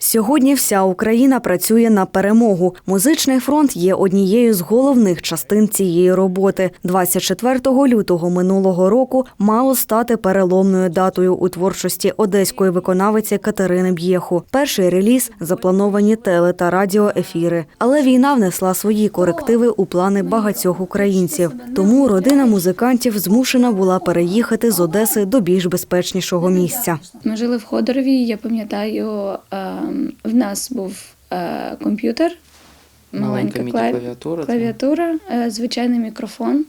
Сьогодні вся Україна працює на перемогу. Музичний фронт є однією з головних частин цієї роботи. 24 лютого минулого року мало стати переломною датою у творчості одеської виконавиці Катерини Б'єху. Перший реліз заплановані теле та радіоефіри. Але війна внесла свої корективи у плани багатьох українців. Тому родина музикантів змушена була переїхати з Одеси до більш безпечнішого місця. Ми жили в Ходорові. Я пам'ятаю, ем, в нас був е, комп'ютер, Маленька маленька клавіатура. клавіатура, е, звичайний мікрофон,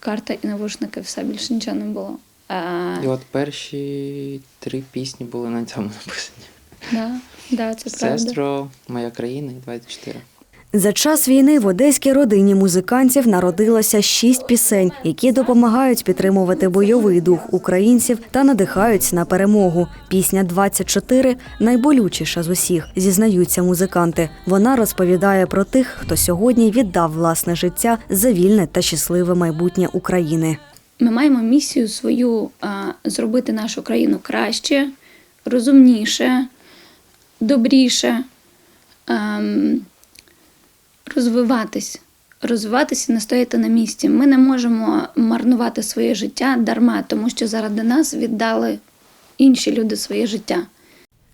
карта і навушники, все більше нічого не було. Е, І от перші три пісні були на цьому написані. да, да, це правда. Сестро, Моя країна і 24. За час війни в одеській родині музикантів народилося шість пісень, які допомагають підтримувати бойовий дух українців та надихають на перемогу. Пісня «24» найболючіша з усіх, зізнаються музиканти. Вона розповідає про тих, хто сьогодні віддав власне життя за вільне та щасливе майбутнє України. Ми маємо місію свою зробити нашу країну краще, розумніше, добріше, ем, розвиватись. Розвиватися не стояти на місці. Ми не можемо марнувати своє життя дарма, тому що заради нас віддали інші люди своє життя.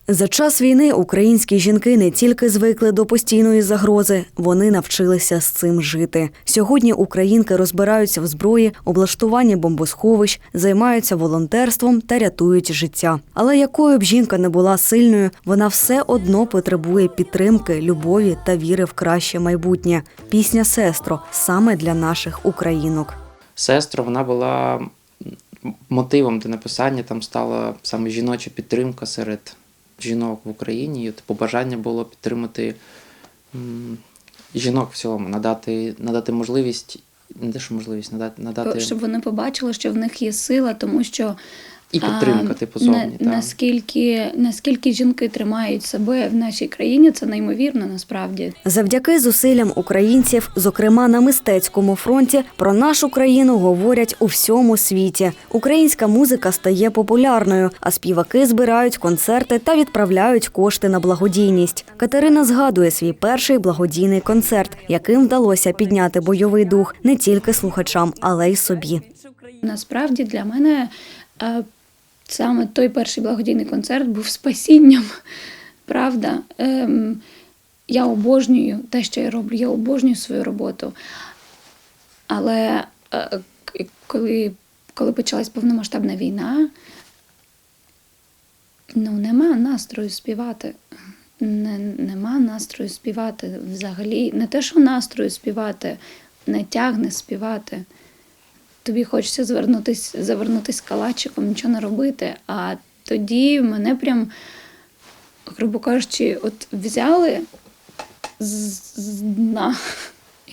За час війни українські жінки не тільки звикли до постійної загрози, вони навчилися з цим жити. Сьогодні українки розбираються в зброї, облаштуванні бомбосховищ, займаються волонтерством та рятують життя. Але якою б жінка не була сильною, вона все одно потребує підтримки, любові та віри в краще майбутнє. Пісня сестро саме для наших українок. Сестра, вона була мотивом до написання, там стала саме жіноча підтримка серед жінок в Україні. І побажання було підтримати жінок в цілому, надати, надати можливість, не те, що можливість, надати, надати Щоб вони побачили, що в них є сила, тому що і підтримка, а, типу, зовні. на, та. наскільки, наскільки жінки тримають себе в нашій країні, це неймовірно насправді. Завдяки зусиллям українців, зокрема на мистецькому фронті, про нашу країну говорять у всьому світі. Українська музика стає популярною, а співаки збирають концерти та відправляють кошти на благодійність. Катерина згадує свій перший благодійний концерт, яким вдалося підняти бойовий дух не тільки слухачам, але й собі. Насправді для мене е, саме той перший благодійний концерт був спасінням. Правда, ем, я обожнюю те, що я роблю, я обожнюю свою роботу. Але е, коли, коли почалась повномасштабна війна, ну нема настрою співати. Не, нема настрою співати взагалі. Не те, що настрою співати, не тягне співати. Тобі хочеться звернутись, завернутись калачиком, нічого не робити. А тоді мене прям, грубо кажучи, от взяли з, з дна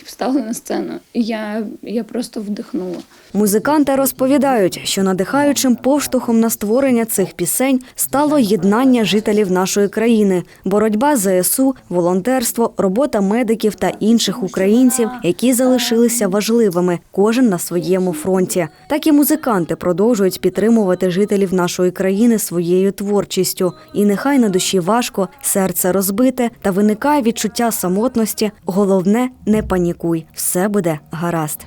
і встали на сцену. І я, я просто вдихнула. Музиканти розповідають, що надихаючим поштовхом на створення цих пісень стало єднання жителів нашої країни, боротьба ЗСУ, волонтерство, робота медиків та інших українців, які залишилися важливими, кожен на своєму фронті. Так і музиканти продовжують підтримувати жителів нашої країни своєю творчістю. І нехай на душі важко, серце розбите та виникає відчуття самотності. Головне, не панікуй, все буде гаразд.